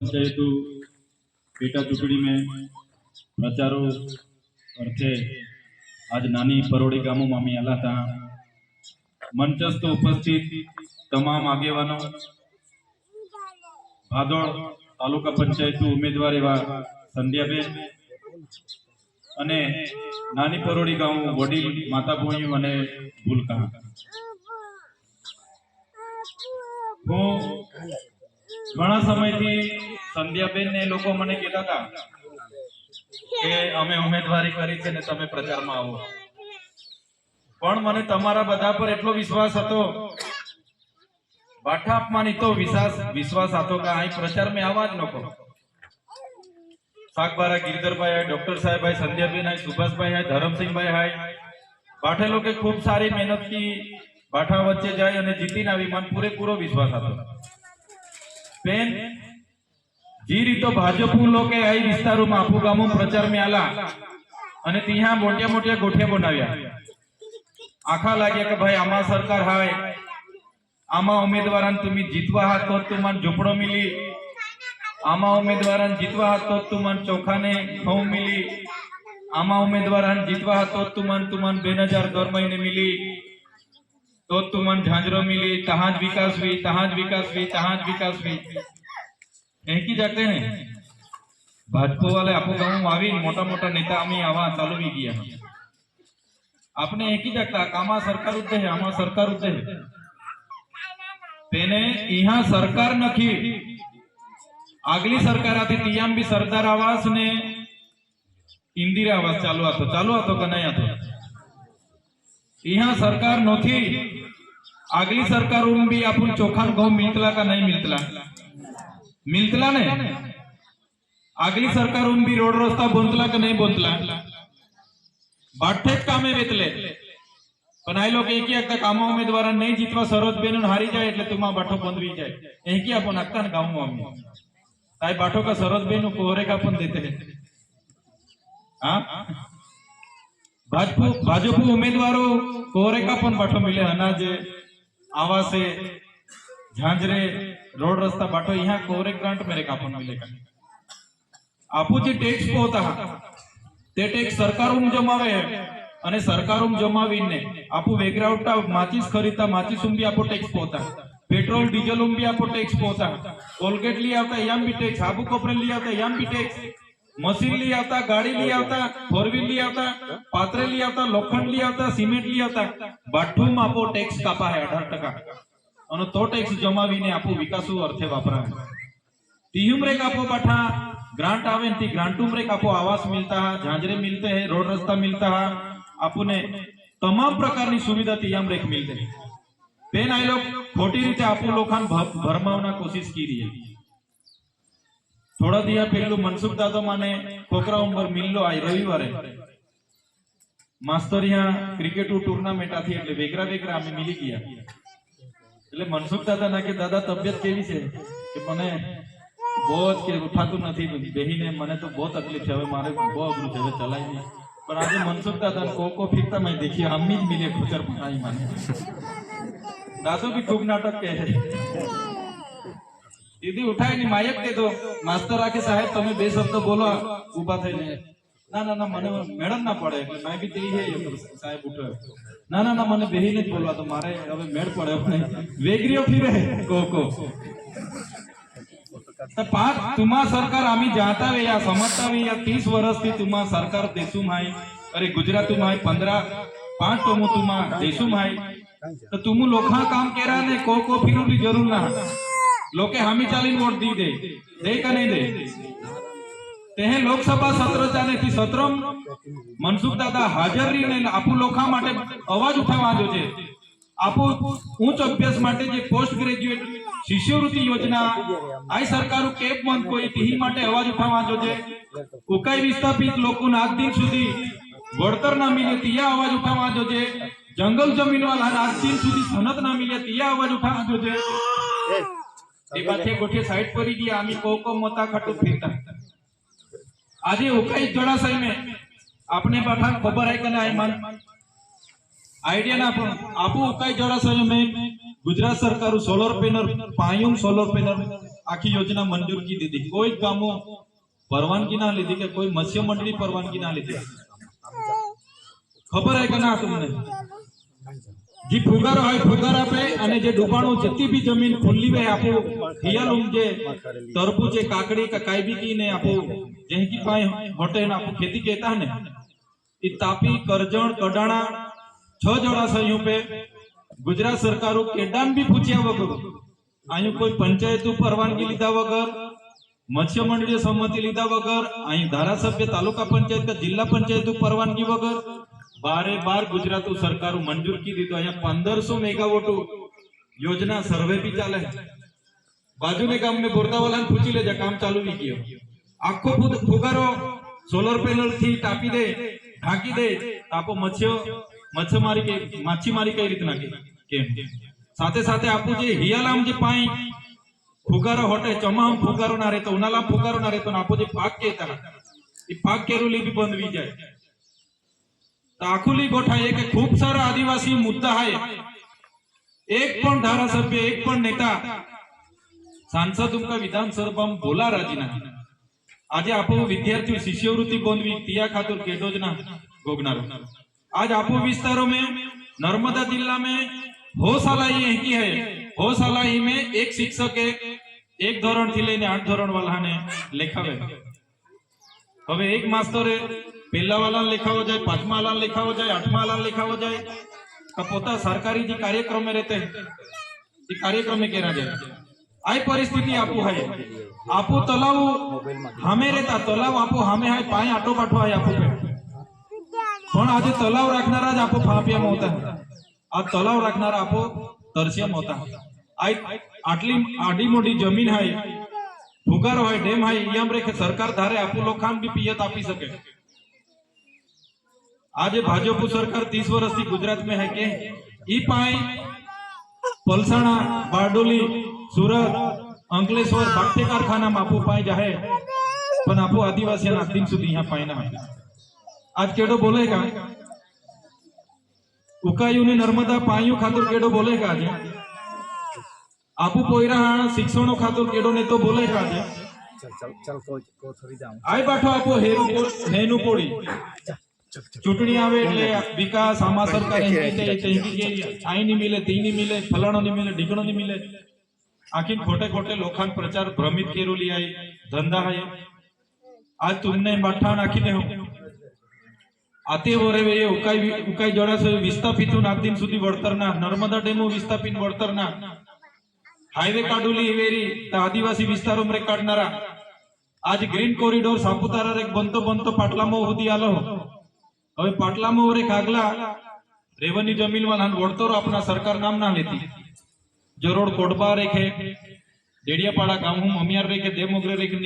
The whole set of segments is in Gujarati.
પંચાયતો પેટા ચૂંટણીમાં પ્રચારો અર્થે આજ નાની પરોડી ગામોમાં અમે આલા હતા. મંચસ્થ ઉપસ્થિત તમામ આગેવાનો, ભાદોળ તાલુકા પંચાયત ઉમેદવાર એવા સંધ્યાબેન અને નાની પરોડી ગામ વડીલ માતાભોયું અને ભૂલકા. હું ઘણા સમયથી સંધ્યાબેન ને લોકો મને કહેતા હતા કે અમે ઉમેદવારી કરી છે ને તમે પ્રચારમાં આવો. પણ મને તમારા બધા પર એટલો વિશ્વાસ હતો બાઠાપમાં તો વિશ્વાસ વિશ્વાસ હતો કે અહીં પ્રચાર મેં આવા જ નકો શાકબારા ગિરધરભાઈ હાય, ડોક્ટર સાહેબ હાય, સંધ્યાબેન હાય, સુભાષભાઈ હાય, ધરમસિંહભાઈ હાય બાઠે લોકો ખૂબ સારી મહેનત की બાઠા વચ્ચે જાય અને જીતીને આવી, મને પૂરેપૂરો વિશ્વાસ હતો. બેન જે રીતો ભાજપુ લોકે આ વિસ્તારોમાં આપુ ગામો પ્રચાર આલા અને ત્યાં મોટા મોટિયા ગોઠિયા બનાવ્યા. આખા લાગ્યા કે ભાઈ આમાં સરકાર હાય આમાં ઉમેદવારાને તમે જીતવા હાથ તો તુમાન ઝૂંપડો મિલી, આમાં ઉમેદવારાને જીતવા હાથ તો તમને ચોખાને ઘઉં મિલી, આમાં ઉમેદવારાને જીતવા હાથ તો તમને તુમાન બે હજાર દર મહિને મિલી. તો તમને ઝાંઝરો મિલી તહાं જ વિકાસ हुई तहां જ विकास हुई तहां જ विकास हुई એકી જાતે ને ભાજપો વાલે આપો ગામ આવીને મોટા મોટા નેતા અમે આવા ચાલુ બી ગયા આપણે એકી જાગતા કામા સરકાર ઉદ્દે છે આમાં સરકાર ઉદ્દે છે તેને અહીંયા સરકાર નથી આગલી સરકાર હતી ત્યાં બી સરદાર આવાસ ને ઇન્દિરા આવાસ ચાલુ હતો ચાલુ હતો કે નહીં હતો यहाँ सरकार नथी। अगली सरकार में भी अपन चोखान गहूम मिलतला का नहीं मिलतला। मिलतला ने? अगली सरकार में भी रोड रास्ता बनतला का नहीं बनतला बाटे कामे बेतले। पण हे एक एकी एकदा कामा उमेदवार नाही जितवा सरोज बेन हारी जाय એટલે तुम्हा बाठो बंदवी जाय एकी आपण अक्का गाऊ आम्ही काय बाठो का सरोज बेन कोहरे का अपन देते हैं। हाँ? ભાજપુ ભાજપુ ઉમેદવારો કોરેકા પણ બાટો મિલે અનાજ આવાસે ઝાંઝરે રોડ રસ્તા બાટો यहाँ कोरे ग्रांट मेरे का पण मिले का આપુ જે ટેક્સ પોતા તે ટેક્સ સરકારું જમાવે અને સરકારું જમાવીને આપુ વેગરાવટા માચીસ ખરીદતા માચીસ બી આપો ટેક્સ પોતા પેટ્રોલ ડીઝલ બી આપો ટેક્સ પોતા કોલગેટ લઈ આવતા યામ બી ટેક્સ આબુ કપરે લઈ આવતા યામ બી ટેક્સ मशीन ले आता गाड़ी ले आता फोर व्हील ले आता पात्र ले आता लोखंड ले आता सीमेंट ले आता बाटू मापो टैक्स कापा है अठार टका। अनु तो टैक्स जमा भी ने आपू अर्थे वापरा तीहुम रे कापो पठा ग्रांट आवे थी ग्रांटूम रे कापो आवास मिलता है, झांझरे मिलते हैं, रोड रास्ता मिलता है, आपने तमाम प्रकार की सुविधा तीयम रेख मिलते हैं। पेन आई लोग खोटी रीते आपू लोखान भरमावना कोशिश की रही है। થોડા દિવસ પહેલું મનસુખ દાદો માને કોકરા ઉંબર મિલ્લો આઈ રવિવારે માસ્તર અહીંયા ક્રિકેટ ટુર્નામેન્ટ આથી એટલે વેગરા વેગરા અમે મિલી ગયા એટલે મનસુખ દાદા ના કે દાદા તબિયત કેવી છે કે મને બહુ જ કે ઉઠાતું નથી બેહીને મને તો બહુ તકલીફ છે હવે મારે બહુ અઘરું છે હવે ચલાય નહીં પણ આજે મનસુખ દાદા કોકો ફીરતા મેં દેખી આમની જ મિલે ખુચર પણ આવી મને દાદુ બી ખૂબ નાટક કહે છે દીદી ઉઠાય ની માયક કે તો માસ્તર આખે સાહેબ તમે બે શબ્દ બોલો ઊભા થઈને ના ના ના મને મેડમ ના પડે એટલે મેં બી તેવી છે સાહેબ ઉઠ્યો ના ના ના મને બેહીને જ બોલવા તો મારે હવે મેળ પડે હવે વેગરીઓ ફિરે કોકો तर पाच तुम्हा सरकार आम्ही जाता वे या समजता वे या तीस वर्ष थी तुम्हा सरकार देशुम आहे अरे गुजरातूम आहे पंधरा पाच tomu तुम्हा देशुम आहे तर तुम्ही लोखा काम केरा ने को को फिरू भी जरूर ना लोके हामी चालीन वोट दी दे दे का नहीं दे તે લોકસભા સત્ર ચાલે થી સત્રમ મનસુખ દાદા હાજર રહીને આપુ લોખા માટે અવાજ ઉઠાવવા જો છે આપુ ઉચ્ચ અભ્યાસ માટે જે પોસ્ટ ગ્રેજ્યુએટ શિષ્યવૃત્તિ યોજના આ સરકારો કેપ બંધ કોઈ તી માટે અવાજ ઉઠાવવા જો છે ઉકાઈ વિસ્થાપિત લોકોને આજ દિન સુધી વળતર ના મિલે ત્યાં અવાજ ઉઠાવવા જો છે જંગલ જમીન વાળા આજ દિન સુધી સનત ના મિલે ત્યાં અવાજ ઉઠાવવા જો છે એ પાછે ગોઠે સાઈડ પડી ગયા આમી કો કો મતા ખાટું ફિરતા આજે ઉકાઈ જળાશય में आपने पाठा खबर है कि नहीं मन આઈડિયા ના પણ આપું ઉકાઈ જળાશય में ગુજરાત સરકાર સોલર પેનલ પાયું સોલર પેનલ આખી યોજના મંજૂર કી દીધી કોઈ જ ગામો પરવાનગી ના લીધી કે કોઈ મત્સ્ય મંડળી પરવાનગી ના લીધી ખબર હે કે ના તમને જે ફુગારો હોય ફુગાર આપે અને જે ડૂબાણું જેટલી બી જમીન ખુલ્લી હોય આપો હિયાલુમ જે તરબૂચ છે કાકડી કે કાઈ બી કી ને આપો જેહકી પાય હોટે ને આપો ખેતી કહેતા ને એ તાપી કરજણ કડાણા છ જળાશયો પે ગુજરાત સરકારો કેડાન બી પૂછ્યા વગર અહીં કોઈ પંચાયત પરવાનગી લીધા વગર મત્સ્ય મંડળીએ સંમતિ લીધા વગર અહીં ધારાસભ્ય તાલુકા પંચાયત કે જિલ્લા પંચાયત પરવાનગી વગર બારે બાર ગુજરાત સરકારો મંજૂર કી દીધું અહીંયા પંદરસો મેગાવોટ યોજના સર્વે બી ચાલે બાજુને ગામ ને બોરદાવાલા પૂછી લેજે કામ ચાલુ બી ગયો આખો ફુ- ફુગારો સોલર પેનલ થી ટાપી દે ઢાંકી દે તો આપો મત્સ્ય મત્સ્યમારી કે માછીમારી કઈ રીતના કે કેમ સાથે સાથે આપું જે હિયાલામ જે પાણી ફુગારો હોટે ચમામ ફુગારો ના રહેતો ઉનાલામ ફુગારો ના રહેતો ને આપો જે પાક કહેતા એ પાક કેરુલી બી બંધ વી જાય તો આખુલી ગોઠાય કે ખૂબ સારા આદિવાસી મુદ્દા હાય एक पण धारासभ्य एक पण नेता सांसद तुमका विधानसभा बोला राजीना આજે આપો વિદ્યાર્થીઓ શિષ્યવૃત્તિ બોંધવી तिया खातिर केडोज ना गोगनारो आज आपो विस्तारों में नर्मदा जिला में होशाला ये की है होशाला ही में एक शिक्षक एक એક ધોરણ થી લઈને આઠ ધોરણ વાળાને લેખાવે હવે એક માસ્તરે પહેલા વાળાને લેખાવો જાય પાંચમા વાળાને લેખાવો જાય આઠમા વાળાને લેખાવો જાય તો પોતા સરકારી જે કાર્યક્રમે રહેતે એ કાર્યક્રમે કેરા જાય આ પરિસ્થિતિ આપો હાય આપો તલાવ હામે રહેતા તલાવ આપો હામે હાય પાય આટો પાઠો હાય આપો પે પણ આજે તલાવ રાખનારા જ આપો ફાંપિયામાં હોતા આ તલાવ રાખનારા આપો તરસિયામાં હોતા આ આટલી આડી મોટી જમીન હાય ફુગારો હોય ડેમ હોય ઈયામ રે કે સરકાર ધારે આપું લોખાન બી પિયત આપી શકે आज भाजपा सरकार तीस वर्ष की गुजरात में है के? पलसाणा बारडोली सूरत अंकलेश्वर भक्ति कारखाना में पाए जाए पर आपू आदिवासी अंतिम सुधी यहाँ पाए ना आज केडो बोलेगा? उकायू ने नर्मदा पायू खातर केडो बोलेगा आज? आपू पोईरा हाँ शिक्षणों खातर केडो ने तो बोलेगा आज? चल चल चल को को थोड़ी जाऊँ। आई बाटो आपू हेनु पोड़ी। ચૂંટણી આવે એટલે વિકાસ આમાં સરકાર એમકી છે, તેમકી છે, આઈ ની મિલે તી ની મિલે ફલાણો ની મિલે ઢીકણો ની મિલે આખી ખોટે ખોટે લોખાન પ્રચાર ભ્રમિત કેરોલી આઈ ધંધા આય આજ તુમને બાઠા નાખી દે હું આતે વરે વે ઉકાઈ ઉકાઈ જળાશય વિસ્થાપિતું નાખ દિન સુધી વળતરના નર્મદા ડેમો વિસ્થાપિત વળતરના હાઈવે કાડુલી હિવેરી તો આદિવાસી વિસ્તારોમાં રે કાઢનારા આજ ગ્રીન કોરિડોર સાપુતારા રે બનતો બનતો પાટલામાં સુધી આલો હવે પાટલામાં ઓરે કાગલા રેવન્યુ જમીન વાળા વળતરો આપણા સરકાર નામ ના લેતી જરોડ કોડબા રેખે ડેડિયાપાડા ગામ હું અમિયાર રેખે દેમોગરે રેખે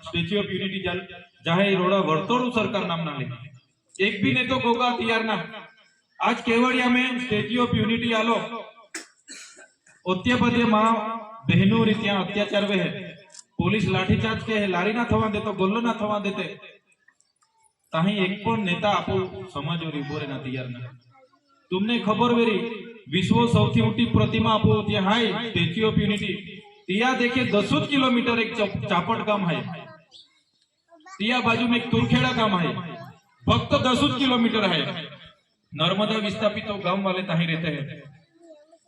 સ્ટેચ્યુ ઓફ યુનિટી જાલ જાહે ઈ રોડા વળતરો સરકાર નામ ના લેતી એક भी ने तो गोगा तैयार ना आज केवड़िया में स्टेच्यू ऑफ यूनिटी आलो ઓત્યપદ્ય માં બહેનો રી ત્યાં અત્યાચાર વે હે પોલીસ લાઠીચાર્જ કે હે લારી ના થવા દેતો ગોલ્લો ના થવા અહીં એક પણ નેતા આપો સમાજો ઊભો રહેના તૈયાર ના. તમને ખબર વેરી, વિશ્વ સૌથી મોટી પ્રતિમા આપો તે હાય સ્ટેચ્યુ ઓફ યુનિટી. ત્યાં દેખે દસો જ કિલોમીટર એક ચાપટ ગામ હૈ ત્યાં બાજુ મેં એક તુરખેડા ગામ હાય. ફક્ત દસો જ કિલોમીટર હૈ નર્મદા વિસ્થાપિત ગામ વાલે તાહી રહેતે હૈ.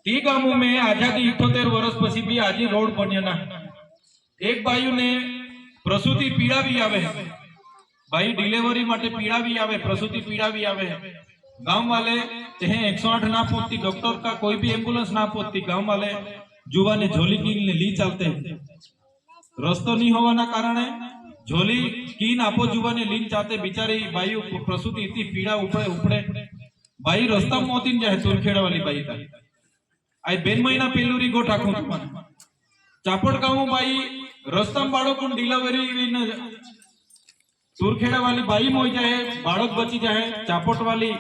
તે ગામો મેં આઝાદી ઇઠોતેર વર્ષ પછી બી આજે રોડ બન્યા ના. એક બાયુને પ્રસૂતિ પીડા બી આવે. ભાઈ ડિલિવરી માટે પીડા भी आवे प्रसूति पीड़ा भी आवे गांव वाले चाहे 108 ना पहुंचती डॉक्टर का कोई भी एम्बुलेंस ना पहुंचती गांव वाले जुवा ने झोली की ली चलते हैं રસ્તો નહીં હોવાના કારણે ઝોલી કીન આપો જુવાને લીન ચાતે બિચારી બાઈ પ્રસૂતિ ઇતિ પીડા ઉપડે ઉપડે બાઈ રસ્તામાં મોતીને જાય તુરખેડા વાળી બાઈ તા આ બેન મહિના પેલું રી ગોઠ આખું તમને ચાપડ ગામ બાઈ રસ્તામાં બાળકો ડિલિવરી તુરખેડા વાલી બાઈ મોઈ જાય બાળક બચી જાય ચાપોટ વાલી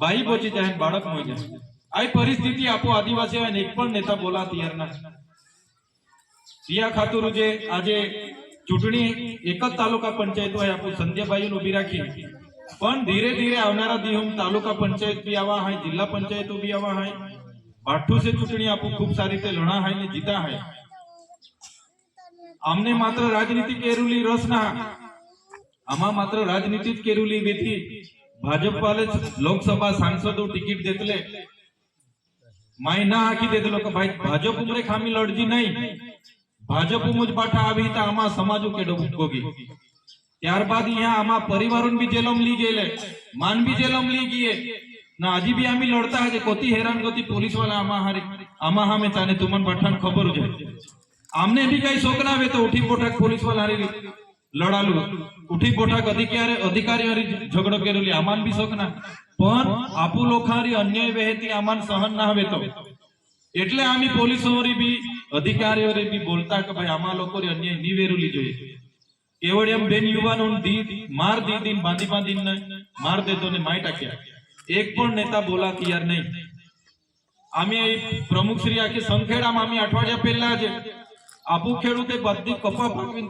બાઈ બચી જાય બાળક મોઈ જાય આ પરિસ્થિતિ આપો આદિવાસી હોય એક પણ નેતા બોલા તૈયાર ના. સિયા ખાતુર જે આજે ચૂંટણી એક જ તાલુકા પંચાયત હોય આપણું સંધ્યાભાઈ ઊભી રાખી. પણ ધીરે ધીરે આવનારા દિવસ તાલુકા પંચાયત બી આવા હોય, જિલ્લા પંચાયતો બી આવા હોય. ભાઠું છે ચૂંટણી આપણું ખૂબ સારી રીતે લણા હોય ને જીતા હોય. આમને માત્ર રાજનીતિ કેરુલી રસ ના आम्हा मात्र राजनितीच केरुली बेथी भाजपवालेच लोकसभा सांसद तिकीट देतले मायना हाकी देतलो का भाई भाजप उमरे खामी लड़जी नहीं भाजप मुझ पाठा આવી તા આમાં સમાજ ઉકેડો ભૂકોગી ત્યારબાદ અહીંયા આમાં પરિવારોન બી જેલમ લી ગયેલે. માન બી જેલમ લી ગયે ના આજી બી આમી લડતા હજે કોતી હેરાન ગોતી પોલીસ વાલા આમાં હારે, આમાં હામે તાને તુમન પઠાણ ખબર છે. આમને બી કઈ છોકરા આવે તો ઉઠી પોઠાક પોલીસવાળા હારી લડાલું. ઉઠી પોઠાક અધિકારી અધિકારી હરી ઝઘડો કરેલી. આમાન બી શોક ના. પણ આપુ લોખારી અન્યાય વહેતી આમાન સહન ના હવે તો. એટલે આમી પોલીસોરી બી, અધિકારીઓરે બી બોલતા કે ભાઈ આમાં લોકો અન્યાય નિવેરુલી જોઈએ. કેવળ એમ બેન યુવાનો દી માર દી દીન બાંધી બાંધીને માર દેતો ને માય ટાક્યા. એક પણ નેતા બોલા તૈયાર નહીં. આમે પ્રમુખ શ્રી આખી સંખેડામાં આમી અઠવાડિયા પહેલા જ આપુ ખેડૂતે બધી કપા પાકીને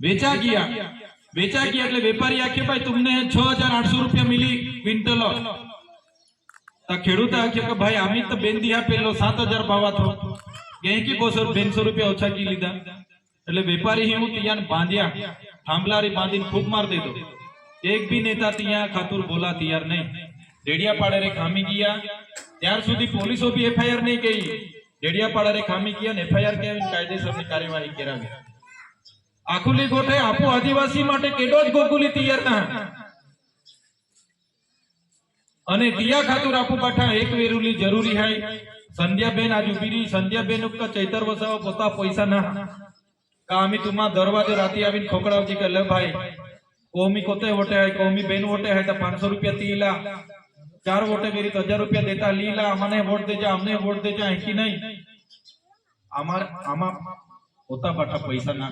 વેચા ગયા વેચા ગયા એટલે વેપારી આખે ભાઈ તમને છ હજાર આઠસો રૂપિયા મિલી ક્વિન્ટલ તો ખેડૂત આખે કે ભાઈ આમી તો બેન દિયા પેલો સાત હજાર ભાવા થો ગેંકી બોસો બેનસો રૂપિયા ઓછા કી લીધા એટલે વેપારી હું ત્યાં બાંધ્યા થાંભલારી બાંધીને ફૂક માર દીધો એક બી નેતા ત્યાં ખાતુર બોલા તૈયાર નહીં ડેડિયાપાડા રે ખામી ગયા ત્યાર સુધી પોલીસો બી એફઆઈઆર નહીં કહી ડેડિયાપાડા રે ખામી ગયા ને એફઆઈઆર કહેવી કાયદેસરની કાર્યવાહી કરાવી આખુલી ગોઠે આખું આદિવાસી માટે કેડો જ ગોકુલી તૈયાર ના. અને દિયા ખાતુર આપુ પાઠા એક વેરુલી જરૂરી હાય. સંધ્યાબેન આજ ઊભી રહી. સંધ્યાબેન ઉક્કા ચૈતર વસાવા પોતા પૈસા ના. કા આમી તુમા દરવાજે રાતી આવીને ખોકડાવજી કે લે ભાઈ, કોમી કોતે વોટે હાય કોમી બેન વોટે હાય તો પાંચસો રૂપિયા તીલા ચાર વોટે મેરી તો હજાર રૂપિયા દેતા લીલા અમને વોટ દેજા, અમને વોટ દેજા એકી નહીં. અમાર આમાં પોતા પાઠા પૈસા ના.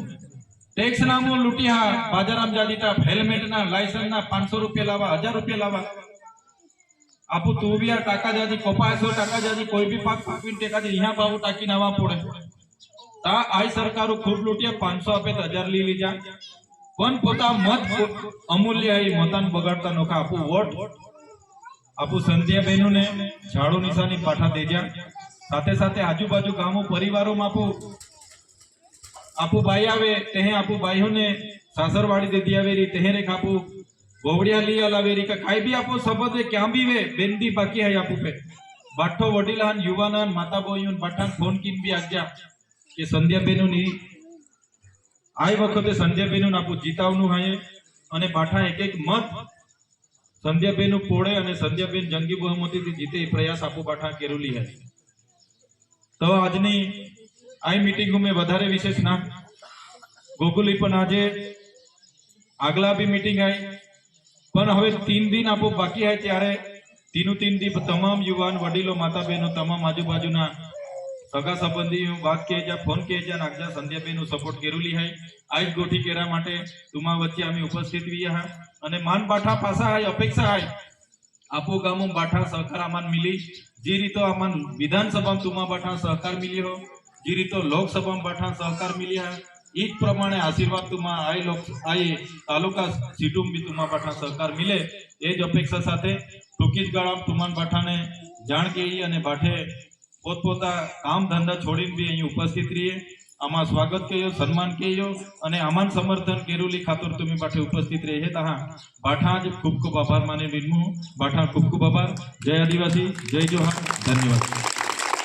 ટેક્સ નામો લૂંટ્યા બાજારામ જાદીતા હેલ્મેટના લાયસન્સના લાયસન્સ પાંચસો રૂપિયા લાવા હજાર રૂપિયા લાવા આપું તુવિયા ટાકા જાદી કપાસો ટાકા જાદી કોઈ બી પાક પાકવીને ટેકા દી અહીંયા ભાવ ટાકી નાવા પડે. તા આઈ સરકારો ખૂબ લૂંટ્યા, પાંચસો આપે તો હજાર લઈ લીજા પણ પોતા મત અમૂલ્ય એ મતાન બગાડતા નોખા આપું વોટ. આપું સંધ્યા બહેનોને ઝાડુ નિશાની પાઠા દેજા સાથે સાથે આજુબાજુ ગામો, પરિવારોમાં આપું આપુ ભાઈ આવે, તેહે આપુ ભાઈઓને સાસરવાડી દેતી આવેરી, તેહે રે ખાપુ ગોવડિયા લી અલાવેરી કે કાઈ બી આપો શબ્દ વે ક્યાં બી વે બેંદી બાકી હૈ આપુ પે. બાઠો વડીલાન, યુવાનાન માતા બોયુન બાઠાન, ફોન કિન બી આજ્યા કે સંધ્યા બેનુની આઈ વખતે સંધ્યા બેનુન આપુ જીતાવનું હાય અને બાઠા એક એક મત સંધ્યા બેનુ પોડે અને સંધ્યા બેન જંગી બહુમતીથી જીતે પ્રયાસ આપુ બાઠા કેરુલી હૈ. તો આજની આ મીટિંગ મેં વધારે વિશેષ ના. ગોકુલી પણ આજે આગલા બી મીટિંગ આવી પણ હવે તીન દિન આપો બાકી હોય ત્યારે તીનું તીન દિન તમામ યુવાન વડીલો માતા બહેનો તમામ આજુબાજુના સગા સંબંધી વાત કે છે ફોન કે જા, નાગજા સંધ્યા બહેનો સપોર્ટ કેરુલી hay આજ ગોઠી કેરા માટે તુમા વચ્ચે અમે ઉપસ્થિત વિયા હા. અને માન બાઠા પાસા hay અપેક્ષા હાય આપો ગામો બાઠા સહકાર આમાન મિલી. જે રીતો આમાન વિધાનસભામાં તુમા બાઠા સહકાર મિલ્યો જે રીતો લોકસભામાં પાઠા સહકાર મિલ્યા એ જ પ્રમાણે આશીર્વાદ તુમા આઈ લોક આઈ તાલુકા સીટુમ બી બાઠા સહકાર મિલે એ જ અપેક્ષા સાથે ટૂંકી જ ગાળામાં તુમાન પાઠાને જાણ કહી અને ભાઠે પોતપોતા કામ ધંધા છોડીને બી અહીં ઉપસ્થિત રહીએ. આમાં સ્વાગત કર્યો સન્માન કર્યો અને આમાં સમર્થન કેરુલી ખાતર તમે પાઠે ઉપસ્થિત રહે તા ભાઠા બાઠા જ ખૂબ ખૂબ આભાર માને વિનમું ભાઠા ખૂબ ખૂબ આભાર. જય આદિવાસી, જય જોહાર. ધન્યવાદ.